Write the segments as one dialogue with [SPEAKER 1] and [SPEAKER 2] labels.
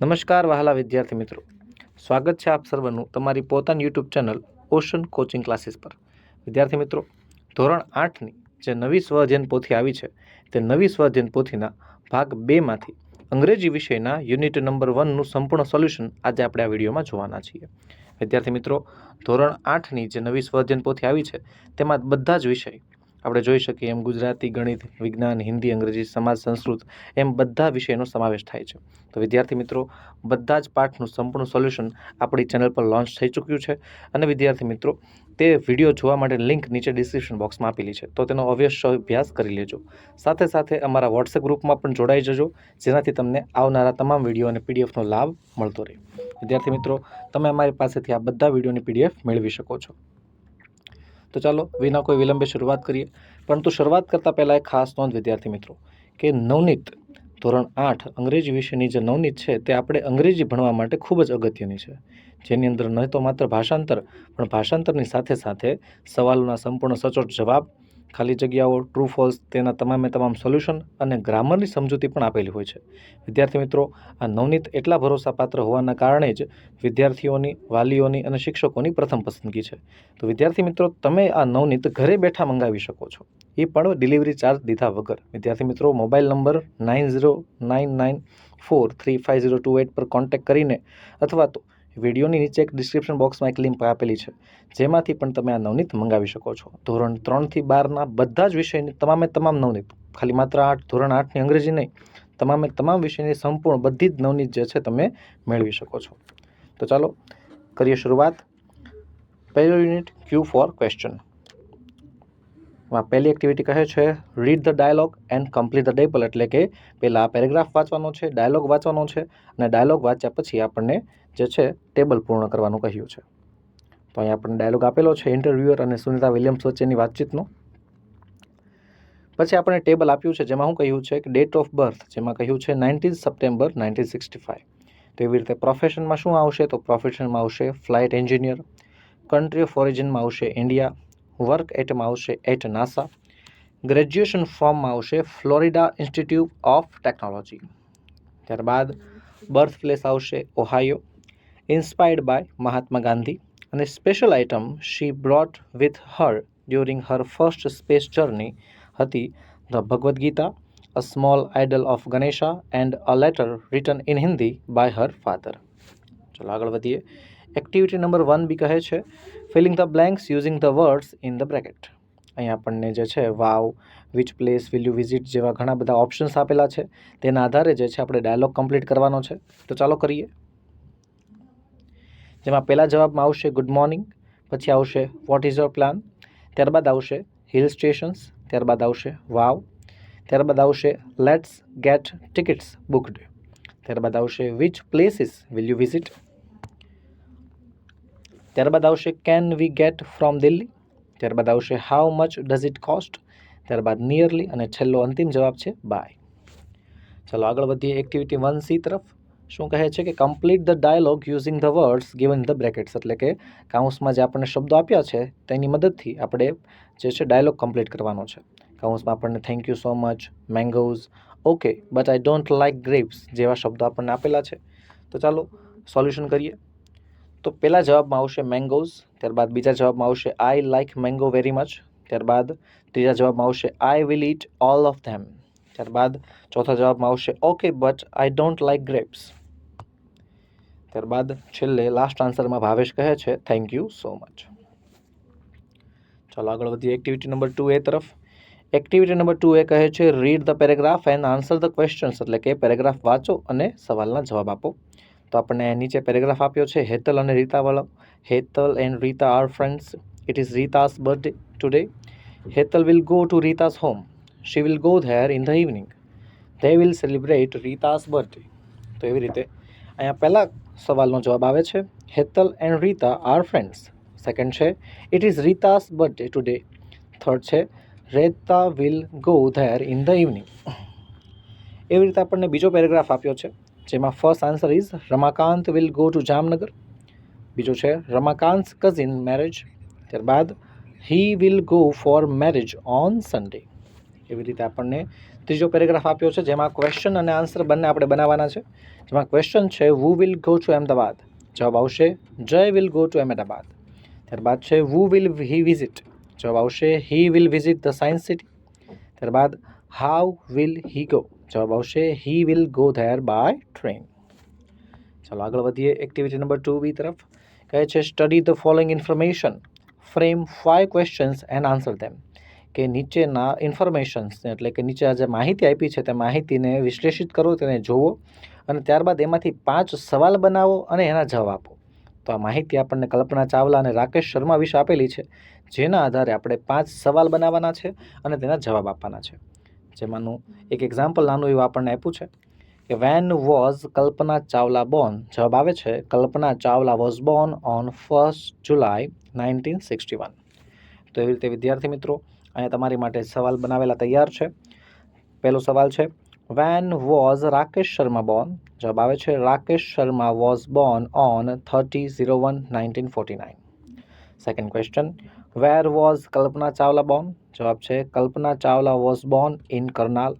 [SPEAKER 1] નમસ્કાર વહાલા વિદ્યાર્થી મિત્રો. સ્વાગત છે આપ સર્વનું તમારી પોતાની YouTube channel ocean coaching classes પર. વિદ્યાર્થી મિત્રો, ધોરણ આઠની જે નવી સ્વઅધ્યયન પોથી આવી છે, તે નવી સ્વઅધ્યયન પોથીના ભાગ બેમાંથી અંગ્રેજી વિષયના યુનિટ નંબર વનનું સંપૂર્ણ સોલ્યુશન આજે આપણે આ વિડીયોમાં જોવાના છીએ. વિદ્યાર્થી મિત્રો, ધોરણ આઠની જે નવી સ્વઅધ્યયન પોથી આવી છે, તેમાં બધા જ વિષય આપણે જોઈ શકીએ એમ ગુજરાતી ગણિત, વિજ્ઞાન, હિન્દી, અંગ્રેજી, સમાજ, સંસ્કૃત એમ બધા વિષયનો સમાવેશ થાય છે. તો વિદ્યાર્થી મિત્રો, બધા જ પાઠનું સંપૂર્ણ સોલ્યુશન આપણી ચેનલ પર લોન્ચ થઈ ચૂક્યું છે અને વિદ્યાર્થી મિત્રો, તે વીડિયો જોવા માટે લિંક નીચે ડિસ્ક્રિપ્શન બોક્સમાં આપેલી છે. તો તેનો અવશ્ય અભ્યાસ કરી લેજો. સાથે સાથે અમારા વોટ્સએપ ગ્રુપમાં પણ જોડાઈ જજો, જેનાથી તમને આવનારા તમામ વીડિયો અને પીડીએફનો લાભ મળતો રહે. વિદ્યાર્થી મિત્રો, તમે અમારી પાસેથી આ બધા વિડીયોની પીડીએફ મેળવી શકો છો. તો ચાલો વિના કોઈ વિલંબે શરૂઆત કરીએ. પરંતુ શરૂઆત કરતાં પહેલાં એક ખાસ નોંધ, વિદ્યાર્થી મિત્રો, કે નવનીત ધોરણ આઠ અંગ્રેજી વિષયની જે નવનીત છે, તે આપણે અંગ્રેજી ભણવા માટે ખૂબ જ અગત્યની છે. જેની અંદર ન તો માત્ર ભાષાંતર, પણ ભાષાંતરની સાથે સાથે સવાલોના સંપૂર્ણ સચોટ જવાબ ખાલી જગ્યાઓ ટ્રુ ફોલ્સ તેના તમામે તમામ સોલ્યુશન અને ગ્રામરની સમજૂતી પણ આપેલી હોય છે. વિદ્યાર્થી મિત્રો, આ નવનીત એટલા ભરોસાપાત્ર હોવાના કારણે જ વિદ્યાર્થીઓની, વાલીઓની અને શિક્ષકોની પ્રથમ પસંદગી છે. તો વિદ્યાર્થી મિત્રો, તમે આ નવનીત ઘરે બેઠા મંગાવી શકો છો. એ પણ ડિલિવરી ચાર્જ દીધા વગર. વિદ્યાર્થી મિત્રો, mobile number nine zero nine nine four three five zero two eight પર કોન્ટેક્ટ કરીને અથવા તો વિડીયોની નીચે એક ડિસ્ક્રિપ્શન બોક્સમાં એક લિંક આપેલી છે. જેમાંથી પણ તમે આ નવનીત મંગાવી શકો છો. ધોરણ ત્રણથી બારના બધા જ વિષયની તમામે તમામ નવનીત, ખાલી માત્ર આઠ, ધોરણ આઠની અંગ્રેજી નહીં, તમામે તમામ વિષયની સંપૂર્ણ બધી જ નવનીત જે છે તમે મેળવી શકો છો. તો ચાલો, કરીએ શરૂઆત. પહેલો યુનિટ ક્યુ ફોર ક્વેશ્ચન માં પહેલી એક્ટિવિટી કહે છે read the dialogue and complete the ડેપલ એટલે કે પહેલાં પેરેગ્રાફ વાંચવાનો છે ડાયલોગ વાંચવાનો છે અને ડાયલોગ વાંચ્યા પછી આપણને જે છે ટેબલ પૂર્ણ કરવાનું કહ્યું છે. તો અહીં આપણને ડાયલોગ આપેલો છે ઇન્ટરવ્યુઅર અને સુનિતા વિલિયમ્સ વચ્ચેની વાતચીતનો. પછી આપણે ટેબલ આપ્યું છે, જેમાં શું કહ્યું છે કે ડેટ ઓફ બર્થ જેમાં કહ્યું છે nineteen September nineteen sixty five તો એવી રીતે પ્રોફેશનમાં શું આવશે? તો પ્રોફેશનમાં આવશે ફ્લાઇટ એન્જિનિયર કન્ટ્રી ઓફ ઓરિજિનમાં આવશે ઇન્ડિયા વર્ક એટમાં આવશે એટ નાસા. ગ્રેજ્યુએશન ફોર્મમાં આવશે ફ્લોરિડા ઇન્સ્ટિટ્યૂટ ઓફ ટેકનોલોજી ત્યારબાદ બર્થ પ્લેસ આવશે Ohio inspired by Mahatma Gandhi. અને special item she brought with her during her first space journey હતી the Bhagavad Gita a small idol of Ganesha and a letter written in Hindi by her father ચલો આગળ વધીએ. Activity number one B કહે છે. Filling the blanks using the words in the bracket અહીં આપણને જે છે, wow which place will you visit જેવા ઘણા બધા ઓપ્શન્સ આપેલા છે. તેના આધારે જે છે, આપણે ડાયલોગ કમ્પ્લીટ કરવાનો છે. તો ચાલો કરીએ. જેમાં પહેલા જવાબમાં આવશે ગુડ મોર્નિંગ પછી આવશે વોટ ઇઝ યોર પ્લાન ત્યારબાદ આવશે હિલ સ્ટેશન્સ ત્યારબાદ આવશે વાવ ત્યારબાદ આવશે લેટ્સ ગેટ ટિકિટ્સ બુકડ ત્યારબાદ આવશે which places will you visit ત્યારબાદ આવશે can we get from Delhi ત્યારબાદ આવશે how much does it cost ત્યારબાદ નિયરલી અને છેલ્લો અંતિમ જવાબ છે બાય ચાલો આગળ વધીએ એક્ટિવિટી વન સી તરફ. શું કહે છે કે complete the dialogue using the words given the brackets એટલે કે કાઉન્સમાં જે આપણને શબ્દો આપ્યા છે, તેની મદદથી આપણે જે છે ડાયલોગ કમ્પ્લીટ કરવાનો છે. કાઉન્સમાં આપણને thank you so much mangoes okay but I don't like grapes જેવા શબ્દો આપણને આપેલા છે. તો ચાલો સોલ્યુશન કરીએ. તો પહેલા જવાબમાં આવશે મેંગોઝ ત્યારબાદ બીજા જવાબમાં આવશે I like mango very much ત્યારબાદ ત્રીજા જવાબમાં આવશે I will eat all of them ત્યારબાદ ચોથા જવાબમાં આવશે okay but I don't like grapes ત્યારબાદ છેલ્લે લાસ્ટ આન્સરમાં ભાવેશ કહે છે થેન્ક યુ સો મચ ચાલો આગળ વધીએ એક્ટિવિટી નંબર ટુ એ તરફ. એક્ટિવિટી નંબર ટુ એ કહે છે read the paragraph and answer the questions એટલે કે પેરેગ્રાફ વાંચો અને સવાલના જવાબ આપો. તો આપણને નીચે પેરેગ્રાફ આપ્યો છે હેતલ અને રીતા વાળો Hetal and Rita are friends it is Rita's birthday today Hetal will go to Rita's home she will go there in the evening they will celebrate Rita's birthday તો એવી રીતે અહીંયા પહેલા સવાલનો જવાબ આવે છે Hetal and Rita are friends second છે it is Rita's birthday today third છે Rita will go there in the evening એવી રીતે આપણને બીજો પેરેગ્રાફ આપ્યો છે જેમાં first answer is Ramakant will go to Jamnagar. બીજો છે રમાકાંત કઝિન મેરેજ ત્યારબાદ he will go for marriage on Sunday એવી રીતે આપણને ત્રીજો પેરેગ્રાફ આપ્યો છે જેમાં ક્વેશ્ચન અને આન્સર બંને આપણે બનાવવાના છે. જેમાં ક્વેશ્ચન છે who will go to Ahmedabad? જવાબ આવશે Jay will go to Ahmedabad ત્યારબાદ છે વુ વિલ હી વિઝિટ જવાબ આવશે he will visit the science city ત્યારબાદ હાઉ વિલ હી ગો જવાબ આવશે he will go there by train ચાલો આગળ વધીએ એક્ટિવિટી નંબર ટુ બી તરફ. કહે છે study the following information frame five questions and answer them કે નીચેના ઇન્ફોર્મેશન્સ એટલે કે નીચે જે માહિતી આપી છે, તે માહિતીને વિશ્લેષિત કરો, તેને જોવો અને ત્યારબાદ એમાંથી પાંચ સવાલ બનાવો અને એના જવાબ આપો. તો આ માહિતી આપણને કલ્પના ચાવલા અને રાકેશ શર્મા વિશે આપેલી છે, જેના આધારે આપણે પાંચ સવાલ બનાવવાના છે અને તેના જવાબ આપવાના છે. જેમાંનું એક એક્ઝામ્પલ નાનું એવું આપણને આપ્યું છે કે when was Kalpana Chawla born જવાબ આવે છે, Kalpana Chawla was born on first July nineteen sixty one તો એવી રીતે વિદ્યાર્થી મિત્રો, અહીંયા તમારી માટે સવાલ બનાવેલા તૈયાર છે. પહેલો સવાલ છે when was Rakesh Sharma born જવાબ આવે છે, Rakesh Sharma was born on thirty zero one nineteen forty nine second question where was Kalpana Chawla born જવાબ છે Kalpana Chawla was born in Karnal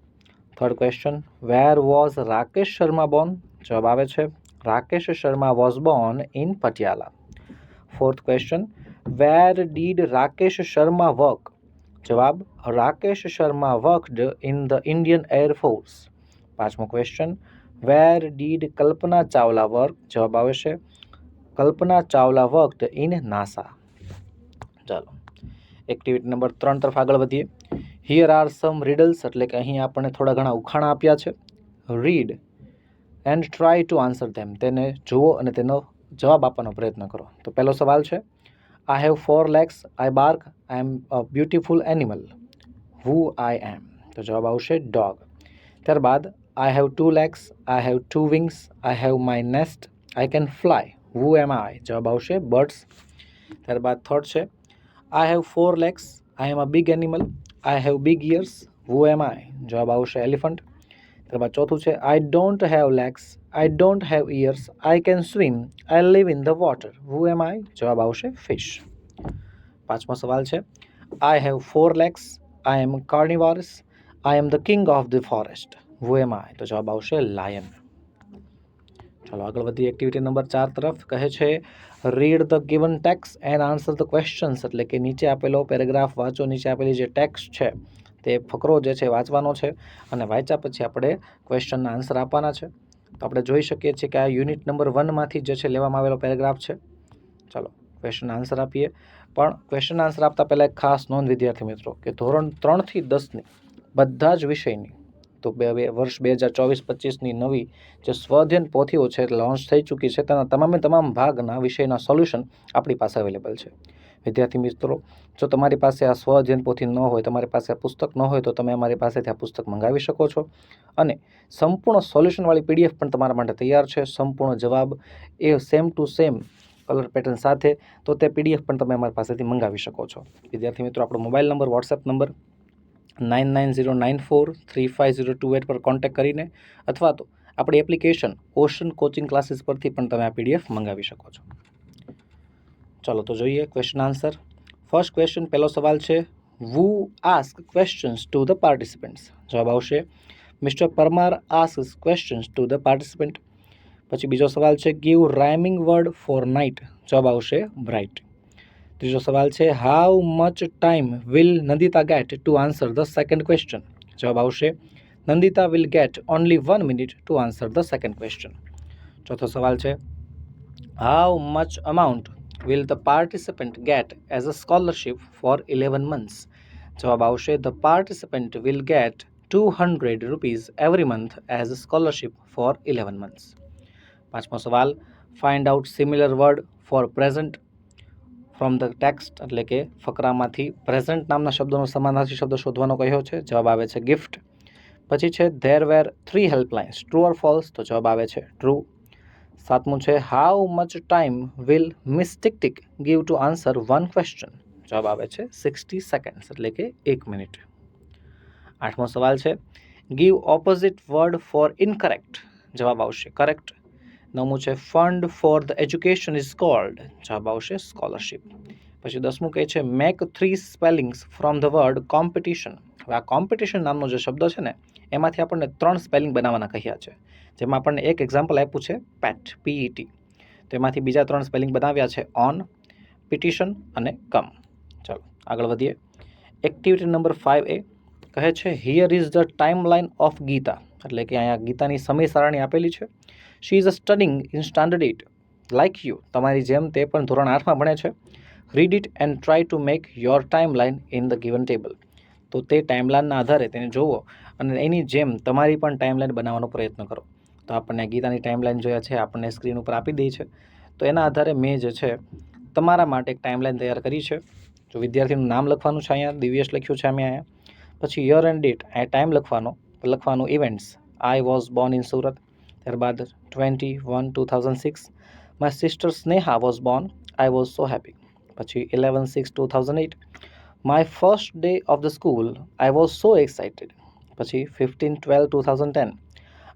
[SPEAKER 1] third question where was Rakesh Sharma born જવાબ આવે છે. Rakesh Sharma was born in Patiala fourth question where did Rakesh Sharma work જવાબ Rakesh Sharma worked in the Indian air force પાંચમો question where did Kalpana Chawla work જવાબ આવે છે. Kalpana Chawla worked in NASA ચાલો. Activity number ત્રણ તરફ આગળ વધીએ. હિયર આર સમ રીડલ્સ એટલે કે અહીં આપણને થોડા ઘણા ઉખાણા આપ્યા છે. Read and try to answer them તેને જુઓ અને તેનો જવાબ આપવાનો પ્રયત્ન કરો. તો પહેલો સવાલ છે I have four legs I bark I am a beautiful animal who I am તો જવાબ આવશે ડોગ ત્યારબાદ I have two legs I have two wings I have my nest I can fly who am I જવાબ આવશે birds ત્યારબાદ third છે I have four legs I am a big animal I have big ears who am I જવાબ આવશે elephant ત્યારબાદ ચોથું છે I don't have legs I don't have ears I can swim I live in the water who am I જવાબ આવશે fish પાંચમો સવાલ છે I have four legs I am carnivorous I am the king of the forest who am I તો જવાબ આવશે lion ચાલો આગળ વધીએ. એક્ટિવિટી નંબર ચાર તરફ કહે છે read the given text and answer the questions એટલે કે નીચે આપેલો પેરેગ્રાફ વાંચો. નીચે આપેલી જે ટેક્સ છે, તે ફકરો જે છે વાંચવાનો છે અને વાંચ્યા પછી આપણે ક્વેશ્ચનના આન્સર આપવાના છે. તો આપણે જોઈ શકીએ છીએ કે આ યુનિટ નંબર વનમાંથી જે છે લેવામાં આવેલો પેરેગ્રાફ છે. ચાલો ક્વેશ્ચન આન્સર આપીએ. પણ ક્વેશ્ચન આન્સર આપતા પહેલાં એક ખાસ નોંધ વિદ્યાર્થી મિત્રો, કે ધોરણ ત્રણથી દસની બધા જ વિષયની તો બે બે વર્ષ બે હજાર ચોવીસ પચીસની નવી જે સ્વધ્યન પોથીઓ છે લોન્ચ થઈ ચૂકી છે. તેના તમામે તમામ ભાગના વિષયના સોલ્યુશન આપણી પાસે અવેલેબલ છે. વિદ્યાર્થી મિત્રો, જો તમારી પાસે આ સ્વઅધ્યયન પોથી ન હોય, તમારી પાસે આ પુસ્તક ન હોય, તો તમે અમારી પાસેથી આ પુસ્તક મંગાવી શકો છો. અને સંપૂર્ણ સોલ્યુશનવાળી પીડીએફ પણ તમારા માટે તૈયાર છે. સંપૂર્ણ જવાબ એ same to same colour pattern સાથે તો તે પીડીએફ પણ તમે અમારી પાસેથી મંગાવી શકો છો. વિદ્યાર્થી મિત્રો, આપણો mobile number WhatsApp number nine nine zero nine four three five zero two eight પર કોન્ટેક્ટ કરીને અથવા તો આપણી એપ્લિકેશન ઓશન કોચિંગ ક્લાસીસ પરથી પણ તમે આ પીડીએફ મંગાવી શકો છો. ચાલો તો જોઈએ ક્વેશ્ચન આન્સર ફર્સ્ટ ક્વેશ્ચન પહેલો સવાલ છે who ask questions to the participants જવાબ આવશે mister Parmar ask questions to the participant પછી બીજો સવાલ છે give rhyming word for night જવાબ આવશે બ્રાઇટ ત્રીજો સવાલ છે how much time will Nandita get to answer the second question જવાબ આવશે Nandita will get only one minute to answer the second question ચોથો સવાલ છે how much amount will the participant get as a scholarship for eleven months જવાબ આવશે the participant will get two hundred rupees every month as a scholarship for eleven months પાંચમો સવાલ find out similar word for present from the text એટલે કે ફકરામાંથી. Present નામના શબ્દોનો સમાનાર્થી શબ્દ શોધવાનો કહ્યો છે? જવાબ આવે છે ગિફ્ટ પછી છે there were three helplines true or false તો જવાબ આવે છે ટ્રુ સાતમું છે how much time will miss tick give to answer one question જવાબ આવે છે સિક્સટી સેકન્ડ્સ એટલે કે એક મિનિટ આઠમો સવાલ છે give opposite word for incorrect જવાબ આવશે કરેક્ટ નવમું છે fund for the education is called જવાબ આવશે સ્કોલરશિપ પછી દસમું કહે છે make three spellings from the word competition હવે આ કોમ્પિટિશન નામનો જે શબ્દ છે ને એમાંથી આપણને ત્રણ સ્પેલિંગ બનાવવાના કહ્યા છે જેમાં આપણને એક એક્ઝામ્પલ આપ્યું છે પેટ પીઈટી તો એમાંથી બીજા ત્રણ સ્પેલિંગ બનાવ્યા છે ઓન પિટિશન અને કમ ચાલો આગળ વધીએ એક્ટિવિટી નંબર ફાઇવ એ કહે છે here is the time line of Gita એટલે કે અહીંયા ગીતાની સમય સારણી આપેલી છે she is studying in standard eight like you તમારી જેમ તે પણ ધોરણ આઠમાં ભણે છે. Read it and try to make your time line in the given table તો તે ટાઈમલાઇનના આધારે તેને જોવો અને એની જેમ તમારી પણ ટાઈમલાઇન બનાવવાનો પ્રયત્ન કરો. તો આપણને ગીતાની ટાઈમલાઇન જોયા છે, આપણને સ્ક્રીન ઉપર આપી દઈ છે. તો એના આધારે મેં જે છે, તમારા માટે એક ટાઈમલાઇન તૈયાર કરી છે. જો વિદ્યાર્થીનું નામ લખવાનું છે અહીંયા, દિવ્યેશ લખ્યું છે અમે અહીંયા. પછી યર એન્ડ ડેટ આ ટાઈમ લખવાનો, લખવાનું events I was born in Surat ત્યારબાદ twenty one two thousand six my sister Sneha was born I was so happy પછી eleven six two thousand eight my first day of the school I was so excited પછી fifteen twelve two thousand ten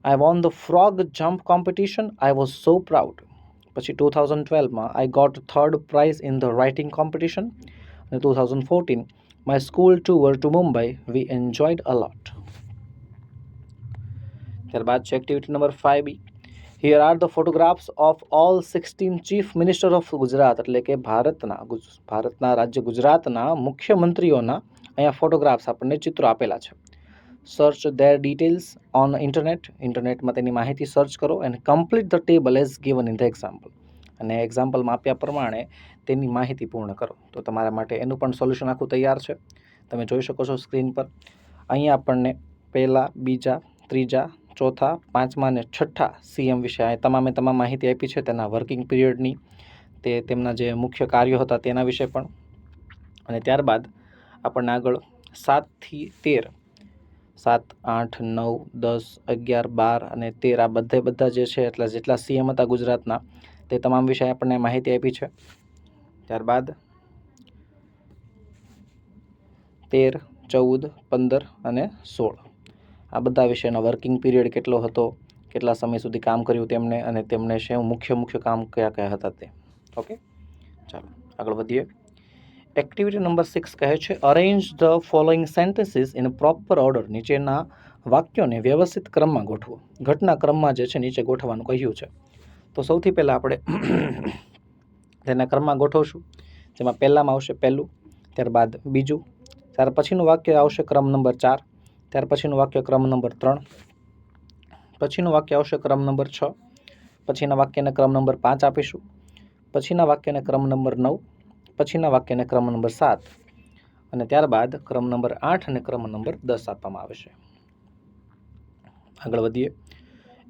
[SPEAKER 1] I won the frog jump competition I was so proud પછી two thousand ટ્વેલ્વમાં I got third prize in the writing competition અને two thousand fourteen my school tour to Mumbai we enjoyed a lot ત્યારબાદ છે activity number five B here are the photographs of all sixteen chief minister of Gujarat એટલે કે ભારતના ભારતના રાજ્ય ગુજરાતના મુખ્યમંત્રીઓના અહીંયા ફોટોગ્રાફ્સ આપણને ચિત્રો આપેલા છે. Search their details on internet ઇન્ટરનેટમાં તેની માહિતી સર્ચ કરો and complete the table as given in the example અને એક્ઝામ્પલમાં આપ્યા પ્રમાણે તેની માહિતી પૂર્ણ કરો. તો તમારા માટે એનું પણ સોલ્યુશન આખું તૈયાર છે. તમે જોઈ શકો છો સ્ક્રીન પર. અહીંયા આપણને પહેલાં, બીજા, ત્રીજા ચોથા, પાંચમા અને છઠ્ઠા સીએમ વિશે આ તમામે તમામ માહિતી આપી છે તેના વર્કિંગ પીરિયડની, તે તેમના જે મુખ્ય કાર્યો હતા તેના વિશે પણ. અને ત્યારબાદ આપણને આગળ સાતથી તેર, સાત, આઠ, નવ, દસ, અગિયાર, બાર અને તેર આ બધે બધા જે છે એટલા જેટલા સીએમ હતા ગુજરાતના, તે તમામ વિશે આપણને માહિતી આપી છે. ત્યારબાદ તેર, ચૌદ, પંદર અને સોળ. આ બધા વિશેનો વર્કિંગ પીરિયડ કેટલો હતો, કેટલા સમય સુધી કામ કર્યું તેમને અને તેમને શું મુખ્ય મુખ્ય કામ કયા કયા હતા તે. ઓકે ચાલો, આગળ વધીએ. એક્ટિવિટી નંબર સિક્સ કહે છે arrange the following sentences in proper order નીચેના વાક્યોને વ્યવસ્થિત ક્રમમાં ગોઠવો. ઘટના ક્રમમાં જે છે નીચે ગોઠવવાનું કહ્યું છે. તો સૌથી પહેલાં આપણે તેના ક્રમમાં ગોઠવશું. જેમાં પહેલામાં આવશે પહેલું, ત્યારબાદ બીજું. ત્યાર પછીનું વાક્ય આવશે ક્રમ નંબર ચાર. ત્યાર પછીનું વાક્ય ક્રમ નંબર ત્રણ. પછીનું વાક્ય આવશે ક્રમ નંબર છ. પછીના વાક્યને ક્રમ નંબર પાંચ આપીશું. પછીના વાક્યને ક્રમ નંબર નવ. પછીના વાક્યને ક્રમ નંબર સાત. અને ત્યારબાદ ક્રમ નંબર આઠ અને ક્રમ નંબર દસ આપવામાં આવે છે આગળ વધીએ.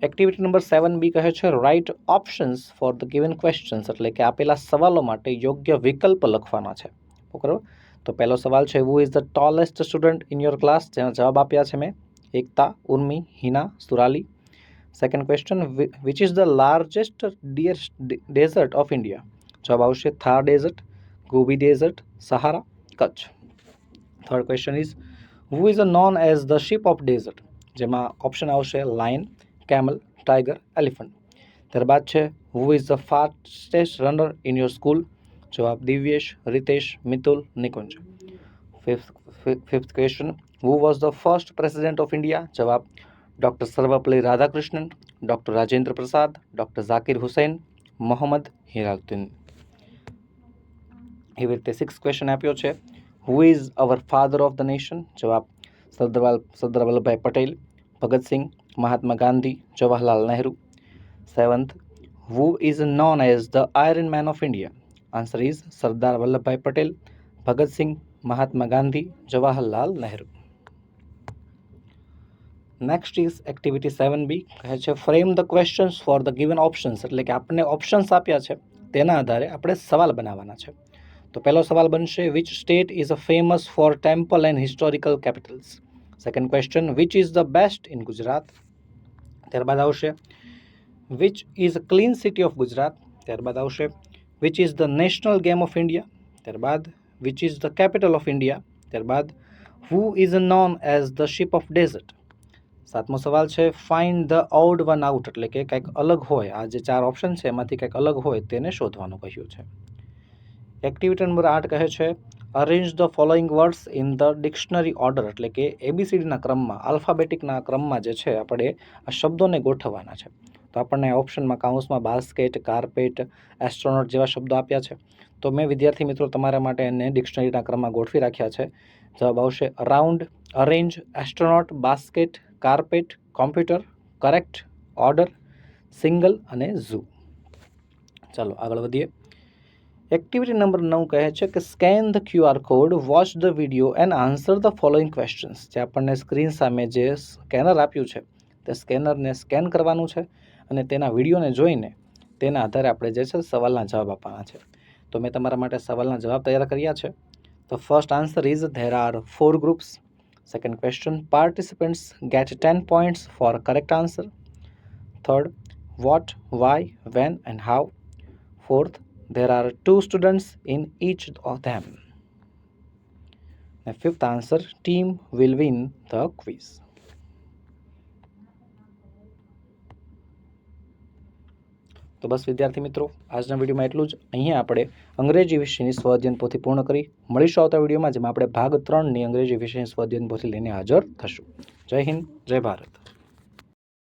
[SPEAKER 1] એક્ટિવિટી નંબર સેવન બી કહે છે write options for the given questions એટલે કે આપેલા સવાલો માટે યોગ્ય વિકલ્પ લખવાના છે. બરાબર? તો પહેલો સવાલ છે who is the tallest student in your class જેના જવાબ આપ્યા છે મેં. Ekta, Urmi, Hina, Surali. Second question which is the largest dear desert of India જવાબ આવશે Thar desert Gobi desert Sahara Kutch third question is who is a known as the ship of desert જેમાં option આવશે lion camel tiger elephant ત્યારબાદ છે who is the fastest runner in your school જવાબ Divyesh, Ritesh, Mitul, Nikunj. Fifth question who was the first president of India જવાબ doctor Sarvepalli Radhakrishnan doctor Rajendra Prasad doctor Zakir Hussain, Mohammad Hiraluddin એવી રીતે six question આપ્યો છે. Who is our father of the nation જવાબ Sardar Sardar Vallabhbhai Patel Bhagat Singh Mahatma Gandhi, Jawaharlal Nehru. Seventh who is known as the iron man of India answer is Sardar Vallabhbhai Patel Bhagat Singh Mahatma Gandhi Jawaharlal Nehru next is activity seven B કહે છે frame the questions for the given options એટલે કે આપણને options આપ્યા છે, તેના આધારે આપણે સવાલ બનાવવાના છે. તો પહેલો સવાલ બનશે which state is a famous for temple and historical capitals second question which is the best in Gujarat ત્યારબાદ આવશે which is clean city of Gujarat ત્યારબાદ આવશે which is the national game of India ત્યારબાદ which is the capital of India ત્યારબાદ who is known as the ship of desert સાતમો સવાલ છે find the odd one out એટલે કે કંઈક અલગ હોય. આ જે ચાર ઓપ્શન છે, એમાંથી કંઈક અલગ હોય તેને શોધવાનું કહ્યું છે. એક્ટિવિટી નંબર આઠ કહે છે arrange the following words in the dictionary order એટલે કે એબીસીડીના ક્રમમાં આલ્ફાબેટિકના ક્રમમાં જે છે, આપણે આ શબ્દોને ગોઠવવાના છે. તો આપણને ઓપ્શનમાં કાઉન્સમાં બાસ્કેટ કાર્પેટ એસ્ટ્રોનોટ જેવા શબ્દો આપ્યા છે. તો મેં વિદ્યાર્થી મિત્રો તમારા માટે એને ડિક્શનરીના ક્રમમાં ગોઠવી રાખ્યા છે. જવાબ આવશે around arrange astronaut basket carpet computer correct order single અને ઝૂ ચાલો આગળ વધીએ. એક્ટિવિટી નંબર નવ કહે છે કે scan the QR code watch the video and answer the following questions જે આપણને સ્ક્રીન સામે જે સ્કેનર આપ્યું છે, તે સ્કેનરને સ્કેન કરવાનું છે. અને તેના વિડીયોને જોઈને તેના આધારે આપણે જે છે સવાલના જવાબ આપવાના છે. તો મેં તમારા માટે સવાલના જવાબ તૈયાર કર્યા છે. તો first answer is there are four groups second question participants get ten points for correct answer third what why when and how fourth there are two students in each of them fifth answer team will win the the તો બસ, વિદ્યાર્થી મિત્રો, આજના વિડીયોમાં એટલું જ. અહીંયા આપણે અંગ્રેજી વિષયની સ્વાધ્યન પોથી પૂર્ણ કરી. મળીશું આવતા વિડીયોમાં, જેમાં આપણે ભાગ ત્રણની અંગ્રેજી વિષયની સ્વાધ્યન પોથી લઈને હાજર થશું. જય હિન્દ, જય ભારત.